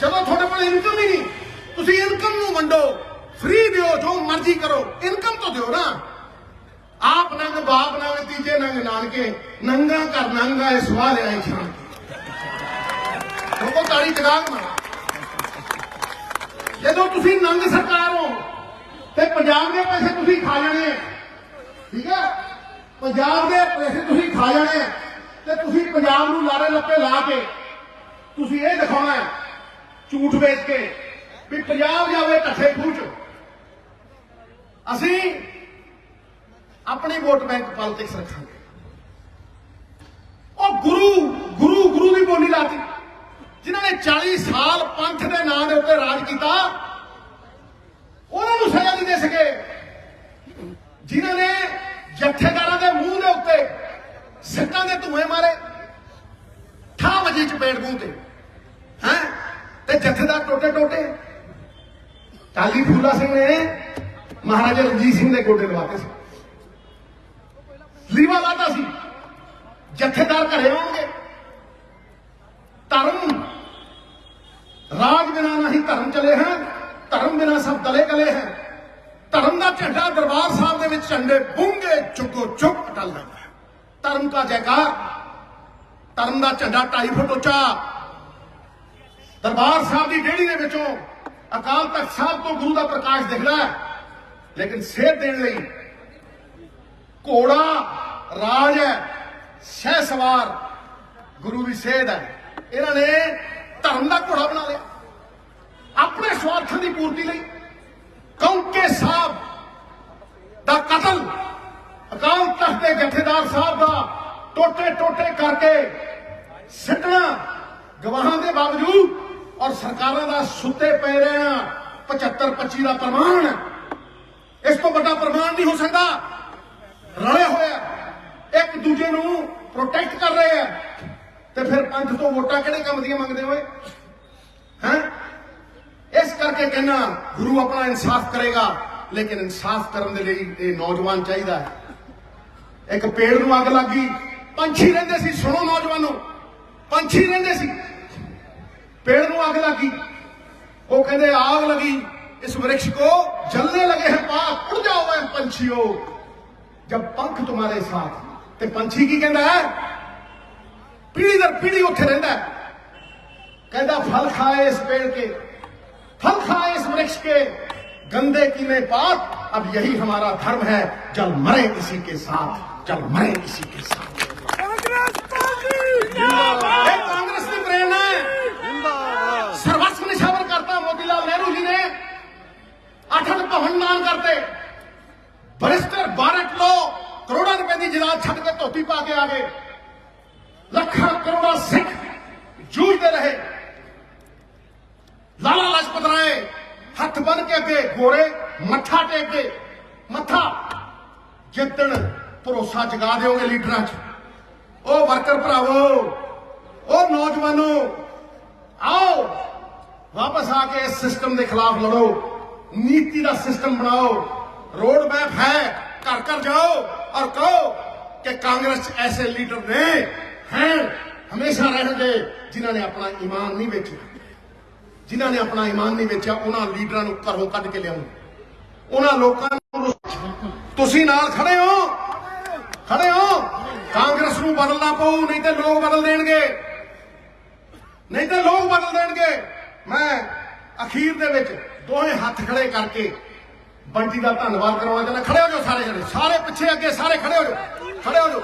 ਜਦੋਂ ਤੁਹਾਡੇ ਕੋਲ ਇਨਕਮ ਹੀ ਨਹੀਂ ਤੁਸੀਂ ਇਨਕਮ ਨੂੰ ਵੰਡੋ ਫ੍ਰੀ ਦਿਓ ਜੋ ਮਰਜ਼ੀ ਕਰੋ ਇਨਕਮ ਤਾਂ ਦਿਓ ਨਾ ਆਪ ਨੰਗ ਬਾਪ ਨੰਗ ਤੀਜੇ ਨੰਗ ਨਾਨਕੇ ਨੰਗਾ ਕਰ ਨੰਗਾ ਇਹ ਸਵਾਲ ਆਈ ਛਾਣ ਲੋਕੋ ਤਾੜੀ ਟਗਾ ਕੇ ਮਾਰੋ ਜਦੋਂ ਤੁਸੀਂ ਨੰਗ ਸਰਕਾਰ ਹੋ, ਤੇ ਪੰਜਾਬ ਦੇ ਪੈਸੇ ਤੁਸੀਂ ਖਾ ਲੈਣੇ ਠੀਕ ਹੈ? ਪੰਜਾਬ ਦੇ ਪੈਸੇ ਤੁਸੀਂ ਖਾ ਜਾਣੇ ਤੇ ਤੁਸੀਂ ਪੰਜਾਬ ਨੂੰ ਲਾਰੇ ਲੱਪੇ ਲਾ ਕੇ ਤੁਸੀਂ ਇਹ ਦਿਖਾਉਣਾ ਹੈ, ਝੂਠ ਵੇਚ ਕੇ, ਵੀ ਪੰਜਾਬ ਜਾਵੇ ਠੱਠੇ ਖੂਹ ਚ। ਅਸੀਂ ਆਪਣੀ ਵੋਟ ਬੈਂਕ ਪੋਲਿਟਿਕਸ ਰੱਖਾਂਗੇ। ਉਹ ਗੁਰੂ ਗੁਰੂ ਗੁਰੂ ਦੀ ਬੋਲੀ ਲਾਤੀ। ਜਿਨ੍ਹਾਂ ਨੇ 40 ਸਾਲ ਪੰਥ ਦੇ ਨਾਂ ਦੇ ਉੱਤੇ ਰਾਜ ਕੀਤਾ, ਉਹਨਾਂ ਨੂੰ ਸਜ਼ਾ ਨਹੀਂ ਦੇ ਸਕੇ। ਜਿਨ੍ਹਾਂ ਨੇ ਜਥੇਦਾਰਾਂ ਦੇ ਮੂੰਹ ਦੇ ਉੱਤੇ ਸਿੱਟਾਂ ਦੇ ਧੂਏ ਮਾਰੇ ਠਾ ਵਜੇ ਚ ਪੇੜ ਮੂੰਹ ਤੇ, ਹੈ? ਤੇ ਜਥੇਦਾਰ ਟੋਟੇ ਟੋਟੇ। ਕਾਲੀ ਫੂਲਾ ਸਿੰਘ ਨੇ ਮਹਾਰਾਜਾ ਰਣਜੀਤ ਸਿੰਘ ਦੇ ਗੋਡੇ ਲਵਾਤੇ ਸੀ। ਲੀਵਾ ਲਾਤਾ ਸੀ। ਜਥੇਦਾਰ ਘਰੇ ਆਉਣਗੇ। ਧਰਮ ਰਾਜ ਬਿਨਾ ਨਹੀਂ ਧਰਮ ਚਲੇ ਹਨ ਧਰਮ ਬਿਨਾ ਸਭ ਦਲੇ ਗਲੇ ਹੈ। ਧਰਮ ਦਾ ਝੰਡਾ ਦਰਬਾਰ ਸਾਹਿਬ ਦੇ ਵਿੱਚ ਝੰਡੇ ਬੁੰਗੇ ਚੁੱਕੋ ਚੁੱਕ ਟਲ ਹੈ। ਧਰਮ ਦਾ ਜੈਕਾਰ, ਧਰਮ ਦਾ ਝੰਡਾ 2.5 ਫੁੱਟ ਉੱਚਾ। ਦਰਬਾਰ ਸਾਹਿਬ ਦੀ ਡੇੜੀ ਦੇ ਵਿੱਚੋਂ ਅਕਾਲ ਤਖਤ ਸਾਹਿਬ ਤੋਂ ਗੁਰੂ ਦਾ ਪ੍ਰਕਾਸ਼ ਦਿਖਦਾ ਹੈ। ਲੇਕਿਨ ਸੇਧ ਦੇਣ ਲਈ ਘੋੜਾ, ਰਾਜ ਹੈ, ਸ਼ਹਿ ਸਵਾਰ ਗੁਰੂ ਦੀ ਸੇਧ ਹੈ। ਇਹਨਾਂ ਨੇ ਧਰਮ ਦਾ ਘੋੜਾ ਬਣਾ ਲਿਆ। ਆਪਣੇ ਸਵਾਰਥਾਂ ਦੀ ਪੂਰਤੀ ਲਈ ਕੌਂਕੇ ਸਾਹਿਬ ਦਾ ਕਤਲ ਅਕਾਲ ਤਖਤ ਦੇ ਜਥੇਦਾਰ ਸਾਹਿਬ ਦਾ ਟੋਟੇ ਟੋਟੇ ਕਰਕੇ ਸਿੱਟਣਾ ਗਵਾਹਾਂ ਦੇ ਬਾਵਜੂਦ ਔਰ ਸਰਕਾਰਾਂ ਦਾ ਸੁੱਤੇ ਪੈ ਰਹਿਣਾ 75 25 ਦਾ ਪ੍ਰਮਾਣ। ਇਸ ਤੋਂ ਵੱਡਾ ਪ੍ਰਮਾਣ ਨਹੀਂ ਹੋ ਸਕਦਾ। ਰਲੇ ਹੋਇਆ ਇੱਕ ਦੂਜੇ ਨੂੰ ਪ੍ਰੋਟੈਕਟ ਕਰ ਰਹੇ ਆ। ਤੇ ਫਿਰ ਪੰਥ ਤੋਂ ਵੋਟਾਂ ਕਿਹੜੇ ਕੰਮ ਦੀਆਂ ਮੰਗਦੇ ਹੋਏ ਹੈ ਇਸ ਕਰਕੇ ਕਹਿਣਾ ਗੁਰੂ ਆਪਣਾ ਇਨਸਾਫ ਕਰੇਗਾ ਲੇਕਿਨ ਇਨਸਾਫ ਕਰਨ ਦੇ ਲਈ ਇਹ ਨੌਜਵਾਨ ਚਾਹੀਦਾ ਹੈ ਇੱਕ ਪੇੜ ਨੂੰ ਅੱਗ ਲੱਗੀ ਪੰਛੀ ਰਹਿੰਦੇ ਸੀ ਸੁਣੋ ਨੌਜਵਾਨੋ ਪੰਛੀ ਰਹਿੰਦੇ ਸੀ पेड़ ਨੂੰ ਅੱਗ ਲੱਗੀ ਉਹ ਕਹਿੰਦੇ ਆਗ लगी इस वृक्ष को जलने लगे हैं पाप उड़ जाओ वह पंछियों जब पंख तुम्हारे साथ ਤੇ ਪੰਛੀ ਕੀ ਕਹਿੰਦਾ ਹੈ पीढ़ी दर पीढ़ी उठे रहना है। कहता फल खाए इस पेड़ के फल खाए इस वृक्ष के गंदे की में पाप अब यही हमारा धर्म है जल मरे इसी के साथ जल मरे इसी के साथ। कांग्रेस की प्रेरणा है। सर्वस्व निशावर करता मोतीलाल नेहरू जी ने। अठन पवन दान करते। बरिस्टर बारह किलो करोड़ों रुपए की जिला छत के धोती पा के आ गए। ਲੱਖਾਂ ਕਰੋੜਾਂ ਸਿੱਖ ਜੂਝਦੇ ਰਹੇ। ਲਾਲਾ ਲਾਜਪਤ ਰਾਏ ਹੱਥ ਬੰਨ ਕੇ ਅੱਗੇ ਗੋਰੇ, ਮੱਥਾ ਟੇਕ ਕੇ ਮੱਥਾ ਜਿੱਤਣ ਭਰੋਸਾ ਜਗਾ ਦਿਓਗੇ ਲੀਡਰਾਂ 'ਚ। ਉਹ ਵਰਕਰ ਭਰਾਵੋ, ਉਹ ਨੌਜਵਾਨੋ, ਆਓ, ਵਾਪਸ ਆ ਕੇ ਇਸ ਸਿਸਟਮ ਦੇ ਖਿਲਾਫ ਲੜੋ। ਨੀਤੀ ਦਾ ਸਿਸਟਮ ਬਣਾਓ। ਰੋਡ ਮੈਪ ਹੈ, ਘਰ ਘਰ ਜਾਓ ਔਰ ਕਹੋ ਕਿ ਕਾਂਗਰਸ ਐਸੇ ਲੀਡਰ ਨੇ हैं ਹਮੇਸ਼ਾ ਰਹਿਣਗੇ ਜਿਨ੍ਹਾਂ ਨੇ ਆਪਣਾ ਈਮਾਨ ਨਹੀਂ ਵੇਚਿਆ। ਜਿਨ੍ਹਾਂ ਨੇ ਆਪਣਾ ਈਮਾਨ ਨਹੀਂ ਵੇਚਿਆ, ਉਹਨਾਂ ਲੀਡਰਾਂ ਨੂੰ ਘਰੋਂ ਕੱਢ ਕੇ ਲਿਆਉਂ ਉਹਨਾਂ ਲੋਕਾਂ ਨੂੰ ਤੁਸੀਂ ਨਾਲ ਖੜੇ ਹੋ। ਖੜੇ ਹੋ। ਕਾਂਗਰਸ ਨੂੰ ਬਦਲਣਾ ਪਊ, ਨਹੀਂ ਤੇ ਲੋਕ ਬਦਲ ਦੇਣਗੇ। ਨਹੀਂ ਤੇ ਲੋਕ ਬਦਲ ਦੇਣਗੇ। ਮੈਂ ਅਖੀਰ ਦੇ ਵਿੱਚ ਦੋਹੇ ਹੱਥ ਖੜੇ ਕਰਕੇ ਬੰਟੀ ਦਾ ਧੰਨਵਾਦ ਕਰਾਉਣਾ ਚਾਹੁੰਦਾ। ਖੜੇ ਹੋ ਜਾਓ ਸਾਰੇ ਜਣੇ। ਸਾਰੇ ਪਿੱਛੇ ਅੱਗੇ ਸਾਰੇ ਖੜੇ ਹੋ ਜਾਓ। ਖੜੇ ਹੋ ਜਾਓ।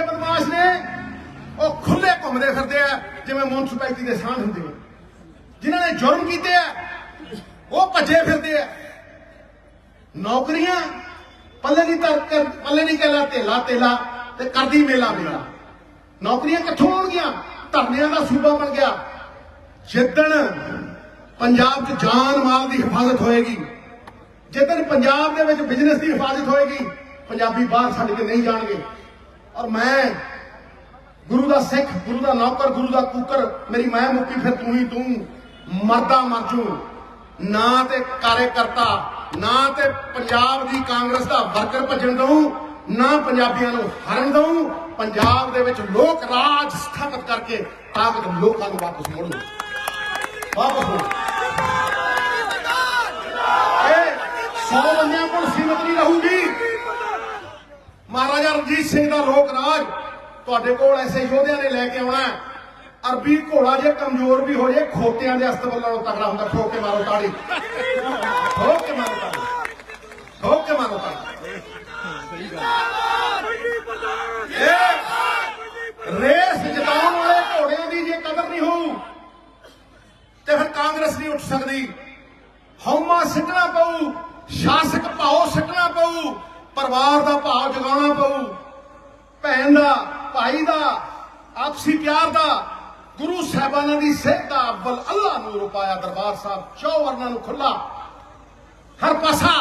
ਜਿਹੜੇ ਬਦਮਾਸ਼ ਨੇ ਉਹ ਖੁੱਲੇ ਘੁੰਮਦੇ ਫਿਰਦੇ ਆ, ਜਿਵੇਂ ਮਿਊਨਿਸਪੈਲਿਟੀ ਦੇ ਸਾਂਝ ਹੁੰਦੇ ਆ। ਜਿਨ੍ਹਾਂ ਨੇ ਜੁਰਮ ਕੀਤੇ ਆ, ਉਹ ਭੱਜੇ ਫਿਰਦੇ ਆ। ਨੌਕਰੀਆਂ, ਪੱਲੇ ਨਹੀਂ ਤਰ ਪੱਲੇ ਨਹੀਂ ਕਹਿਲਾ ਤੇਲਾ ਤੇਲਾ ਤੇ ਕਰਦੀ ਮੇਲਾ ਮੇਲਾ। ਨੌਕਰੀਆਂ ਕਿੱਥੋਂ ਆਉਣਗੀਆਂ? ਧਰਨਿਆਂ ਦਾ ਸੂਬਾ ਬਣ ਗਿਆ। ਜਿੱਦਣ ਪੰਜਾਬ 'ਚ ਜਾਨ ਮਾਲ ਦੀ ਹਿਫਾਜ਼ਤ ਹੋਏਗੀ, ਜਿੱਦਣ ਪੰਜਾਬ ਦੇ ਵਿੱਚ ਬਿਜ਼ਨਸ ਦੀ ਹਿਫਾਜ਼ਤ ਹੋਏਗੀ, ਪੰਜਾਬੀ ਬਾਹਰ ਛੱਡ ਕੇ ਨਹੀਂ ਜਾਣਗੇ। ਔਰ ਮੈਂ ਗੁਰੂ ਦਾ ਸਿੱਖ ਗੁਰੂ ਦਾ ਨੌਕਰ ਗੁਰੂ ਦਾ ਕੂਕਰ ਮੇਰੀ ਮੈਂ ਮੁੱਕੀ ਫਿਰ ਤੂੰ ਹੀ ਤੂੰ ਮਰਦਾ ਮਰ ਜੂ। ਨਾ ਤੇ ਕਾਰਜਕਰਤਾ ਨਾ ਤੇ ਪੰਜਾਬ ਦੀ ਕਾਂਗਰਸ ਦਾ ਵਰਕਰ ਭੱਜਣ ਦਊ ਨਾ ਪੰਜਾਬੀਆਂ ਨੂੰ ਹਰਨ ਦਊ ਪੰਜਾਬ ਦੇ ਵਿੱਚ ਲੋਕ ਰਾਜ ਸਥਾਪਿਤ ਕਰਕੇ ਤਾਕਤ ਲੋਕਾਂ ਨੂੰ ਵਾਪਸ ਮੋੜੂ ਵਾਪਸ ਮੋੜੂ ਇਹ 100 ਬੰਦਿਆਂ ਕੋਲ ਸੀਮਤ ਨਹੀਂ ਰਹੂਗੀ ਮਹਾਰਾਜਾ ਰਣਜੀਤ ਸਿੰਘ ਦਾ ਲੋਕ ਰਾਜ ਤੁਹਾਡੇ ਕੋਲ ਐਸੇ ਯੋਧਿਆਂ ਨੇ ਲੈ ਕੇ ਆਉਣਾ ਅਰਬੀ ਘੋੜਾ ਜੇ ਕਮਜ਼ੋਰ ਵੀ ਹੋ ਜੇ, ਖੋਤਿਆਂ ਦੇ ਅਸਤਬਲ ਨਾਲੋਂ ਤਕੜਾ ਹੁੰਦਾ ਠੋਕ ਕੇ ਮਾਰੋ ਤਾੜੀ। ਠੋਕ ਕੇ ਮਾਰੋ ਤਾੜੀ। ਠੋਕ ਕੇ ਮਾਰੋ ਤਾੜੀ। ਇਹ ਰੇਸ ਜਿਤਾਉਣ ਵਾਲੇ ਘੋੜਿਆਂ ਦੀ ਜੇ ਕਦਰ ਨਹੀਂ ਹੋਊ, ਤੇ ਫਿਰ ਕਾਂਗਰਸ ਨਹੀਂ ਉੱਠ ਸਕਦੀ। ਹਉਮਾ ਸਿੱਟਣਾ ਪਊ, ਸ਼ਾਸਕ ਭਾਉ ਸਿੱਟਣਾ ਪਊ। ਪਰਿਵਾਰ ਦਾ ਭਾਵ ਜਗਾਉਣਾ ਪਊ। ਭੈਣ ਦਾ, ਭਾਈ ਦਾ, ਆਪਸੀ ਪਿਆਰ ਦਾ, ਗੁਰੂ ਸਾਹਿਬਾਨਾਂ ਦੀ ਸਿੱਖ ਦਾ ਅਵਲ ਅੱਲਾ ਨੂੰ ਰੁਪਾਇਆ ਦਰਬਾਰ ਸਾਹਿਬ, ਚੌ ਵਰਨਾਂ ਨੂੰ ਖੁੱਲਾ ਹਰ ਪਾਸਾ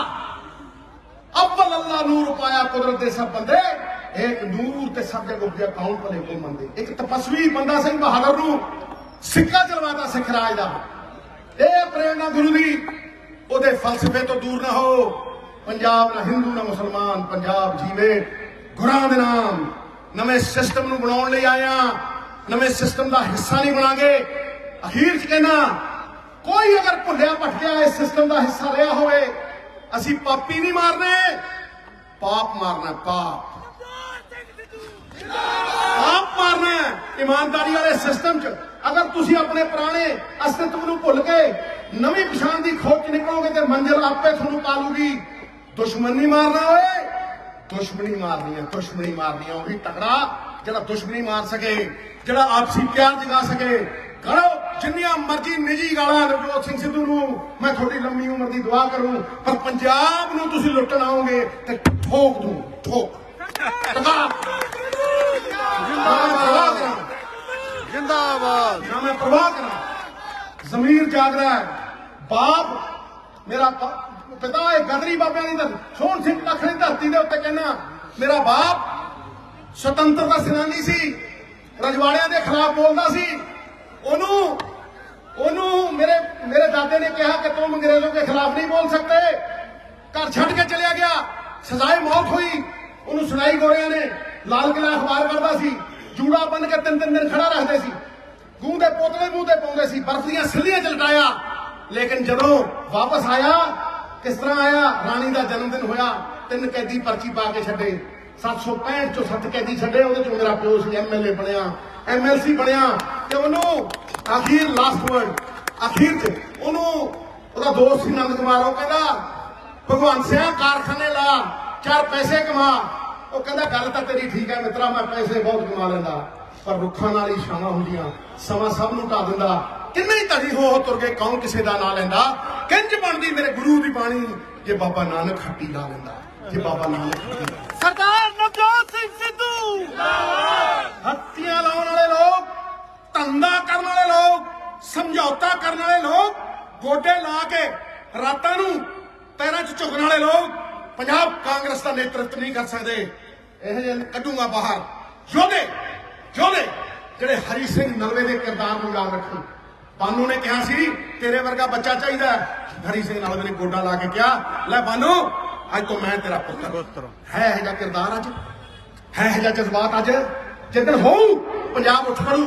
ਅਵਲ ਅੱਲਾ ਨੂੰ ਰੁਪਾਇਆ ਕੁਦਰਤ ਦੇ ਸਭ ਬੰਦੇ, ਇੱਕ ਨੂਰ ਤੇ ਸਭ ਜਗ ਉਪਜਿਆ ਕੌਣ ਭਲੇ ਕੋ ਮੰਦੇ ਇੱਕ ਤਪਸਵੀ ਬੰਦਾ ਸਿੰਘ ਬਹਾਦਰ ਨੂੰ ਸਿੱਕਾ ਚਲਵਾਤਾ ਸਿੱਖ ਰਾਜ ਦਾ। ਇਹ ਪ੍ਰੇਰਣਾ ਗੁਰੂ ਦੀ, ਉਹਦੇ ਫਲਸਫੇ ਤੋਂ ਦੂਰ ਨਾ ਹੋ। ਪੰਜਾਬ ਨਾ ਹਿੰਦੂ ਨਾ ਮੁਸਲਮਾਨ, ਪੰਜਾਬ ਜੀਵੇ। ਗੁਰਾਂ ਦੇ ਨਾਮ ਨਵੇਂ ਸਿਸਟਮ ਨੂੰ ਬਣਾਉਣ ਲਈ ਆਇਆ ਨਵੇਂ ਸਿਸਟਮ ਦਾ ਹਿੱਸਾ ਨਹੀਂ ਬਣਾਂਗੇ। ਅਖੀਰ ਚ ਕਹਿਣਾ ਕੋਈ ਅਗਰ ਭੁੱਲਿਆ ਭਟਕਿਆ ਇਸ ਸਿਸਟਮ ਦਾ ਹਿੱਸਾ ਰਿਹਾ ਹੋਵੇ, ਅਸੀਂ ਪਾਪੀ ਨਹੀਂ ਮਾਰਨੇ। ਪਾਪ ਮਾਰਨਾ ਪਾਪ। ਆਪ ਮਾਰਨਾ ਇਮਾਨਦਾਰੀ ਵਾਲੇ ਸਿਸਟਮ 'ਚ। ਅਗਰ ਤੁਸੀਂ ਆਪਣੇ ਪੁਰਾਣੇ ਅਸਤਿਤਵ ਨੂੰ ਭੁੱਲ ਕੇ ਨਵੀਂ ਪਛਾਣ ਦੀ ਖੋਜ ਨਿਕਲੋਗੇ ਤੇ ਮੰਜ਼ਿਲ ਆਪੇ ਤੁਹਾਨੂੰ ਪਾਲੂਗੀ। ਦੁਸ਼ਮਣ ਮਾਰਨਾ ਓਏ। ਦੁਸ਼ਮਣੀ ਮਾਰਨੀ ਹੈ ਦੁਸ਼ਮਣੀ ਮਾਰਨੀ ਹੈ ਉਹੀ ਤਕੜਾ ਜਿਹੜਾ ਦੁਸ਼ਮਣੀ ਮਾਰ ਸਕੇ ਜਿਹੜਾ ਆਪਸੀ ਪਿਆਰ ਜਗਾ ਸਕੇ। ਕਰੋ ਜਿੰਨੀਆਂ ਮਰਜ਼ੀ ਨਿੱਜੀ ਗਾਲਾਂ ਨਵਜੋਤ ਸਿੰਘ ਸਿੱਧੂ ਨੂੰ ਮੈਂ ਤੁਹਾਡੀ ਲੰਮੀ ਉਮਰ ਦੀ ਦੁਆ ਕਰੂੰ ਪਰ ਪੰਜਾਬ ਨੂੰ ਤੁਸੀਂ ਲੁੱਟਣ ਆਓਗੇ ਤੇ ਠੋਕ ਦੂੰ ਠੋਕ। ਜਿੰਦਾਬਾਦ। ਜਿੰਦਾਬਾਦ। ਨਾ ਮੈਂ ਪ੍ਰਵਾਹ ਕਰਾਂ। ਜ਼ਮੀਰ ਜਾਗ ਰਿਹਾ ਹੈ। ਬਾਪ ਮੇਰਾ ਪਿਤਾ ਇਹ ਗਦਰੀ ਬਾਬਿਆਂ ਦੀ ਧਰਤੀ ਸੋਹਣ ਸਿੰਘ ਲੱਖ ਦੀ ਧਰਤੀ ਦੇ ਉੱਤੇ ਕਹਿੰਦਾ, ਮੇਰਾ ਬਾਪ ਸੁਤੰਤਰਤਾ ਸੈਨਾਨੀ ਸੀ, ਰਜਵਾੜਿਆਂ ਦੇ ਖਿਲਾਫ ਬੋਲਦਾ ਸੀ। ਉਹਨੂੰ ਉਹਨੂੰ ਮੇਰੇ ਮੇਰੇ ਦਾਦੇ ਨੇ ਕਿਹਾ ਕਿ ਤੁਮ ਅੰਗਰੇਜ਼ੋਂ ਕੇ ਖਿਲਾਫ ਨਹੀਂ ਬੋਲ ਸਕਤੇ ਘਰ ਛੱਡ ਕੇ ਚਲਿਆ ਗਿਆ ਸਜ਼ਾਏ ਮੌਤ ਹੋਈ। ਉਹਨੂੰ ਸੁਣਾਈ ਗੋਰਿਆਂ ਨੇ, ਲਾਲ ਕਿਲਾ ਅਖਬਾਰ ਕਰਦਾ ਸੀ, ਜੂੜਾ ਬੰਨ ਕੇ ਤਿੰਨ ਤਿੰਨ ਦਿਨ ਖੜਾ ਰੱਖਦੇ ਸੀ। ਗੂੰ ਦੇ ਪੋਤਲੇ ਮੂੰਹ ਤੇ ਪਾਉਂਦੇ ਸੀ, ਬਰਫ਼ ਦੀਆਂ ਸਿੱਲੀਆਂ ਚ ਲਟਾਇਆ ਲੇਕਿਨ ਜਦੋਂ ਵਾਪਸ ਆਇਆ ਕਿਸ ਤਰ੍ਹਾਂ ਆਇਆ? ਰਾਣੀ ਦਾ ਜਨਮ ਦਿਨ ਹੋਇਆ, ਤਿੰਨ ਕੈਦੀ ਪਰਚੀ ਪਾ ਕੇ ਛੱਡੇ। 765 ਚੋਂ 7 ਕੈਦੀ ਛੱਡੇ, ਉਹਦੇ ਚੋਂ ਮੇਰਾ ਪਿਓ ਸੀ ਐਮਐਲਏ ਬਣਿਆ। ਐਮਐਲਸੀ ਬਣਿਆ ਤੇ ਉਹਨੂੰ ਅਖੀਰ ਲਾਸਟ ਵਰਡ ਅਖੀਰ ਚ ਉਹਨੂੰ ਉਹਦਾ ਦੋਸਤ ਸੀ ਨੰਦ ਕੁਮਾਰ, ਉਹ ਕਹਿੰਦਾ, ਭਗਵਾਨ ਸਿਆ, ਕਾਰਖਾਨੇ ਲਾ, ਚਾਰ ਪੈਸੇ ਕਮਾ। ਉਹ ਕਹਿੰਦਾ, ਗੱਲ ਤਾਂ ਤੇਰੀ ਠੀਕ ਹੈ ਮਿੱਤਰਾ, ਮੈਂ ਪੈਸੇ ਬਹੁਤ ਕਮਾ ਲੈਂਦਾ, ਪਰ ਰੁੱਖਾਂ ਨਾਲ ਹੀ ਛਾਵਾਂ ਹੁੰਦੀਆਂ, ਸਮਾਂ ਸਭ ਨੂੰ ਢਾ ਦਿੰਦਾ। ਕਿੰਨੇ ਧੜੀ ਹੋ ਤੁਰ ਗਏ ਕੌਣ ਕਿਸੇ ਦਾ ਨਾਂ ਲੈਂਦਾ? ਕਿੰਜ ਬਣਦੀ ਮੇਰੇ ਗੁਰੂ ਦੀ ਬਾਣੀ? ਜੇ ਬਾਬਾ ਨਾਨਕ ਖੱਟੀ ਲਾ ਲੈਂਦਾ ਜੇ ਬਾਬਾ ਨਾਨਕ। ਸਰਦਾਰ ਨਵਜੋਤ ਸਿੰਘ ਸਿੱਧੂ। ਹੱਤੀਆਂ ਲਾਉਣ ਵਾਲੇ ਲੋਕ ਧੰਦਾ ਕਰਨ ਵਾਲੇ ਲੋਕ ਸਮਝੌਤਾ ਕਰਨ ਵਾਲੇ ਲੋਕ ਗੋਡੇ ਲਾ ਕੇ ਰਾਤਾਂ ਨੂੰ ਪੈਰਾਂ 'ਚ ਝੁਕਣ ਵਾਲੇ ਲੋਕ ਪੰਜਾਬ ਕਾਂਗਰਸ ਦਾ ਨੇਤਰਤਵ ਨਹੀਂ ਕਰ ਸਕਦੇ। ਇਹ ਜਿਹੇ ਕੱਢੂਗਾ ਬਾਹਰ। ਯੋਧੇ ਯੋਧੇ ਜਿਹੜੇ ਹਰੀ ਸਿੰਘ ਨਲਵੇ ਦੇ ਕਿਰਦਾਰ ਨੂੰ ਯਾਦ ਰੱਖਣ। ਬਾਨੂ ਨੇ ਕਿਹਾ ਸੀ ਤੇਰੇ ਵਰਗਾ ਬੱਚਾ ਚਾਹੀਦਾ। ਹਰੀ ਸਿੰਘ ਨਲਵੇ ਨੇ ਗੋਡਾ ਲਾ ਕੇ ਕਿਹਾ ਲੈ ਬਾਨੂ ਅੱਜ ਤੋਂ ਮੈਂ ਤੇਰਾ ਪੁੱਤਰ ਪੁੱਤਰ। ਹੈ ਇਹ ਜਿਹਾ ਕਿਰਦਾਰ ਅੱਜ ਹੈ ਇਹ ਜਿਹਾ ਜਜ਼ਬਾਤ ਅੱਜ ਜਿੱਦਣ ਹੋਊ ਪੰਜਾਬ ਉੱਠ ਖੜੂ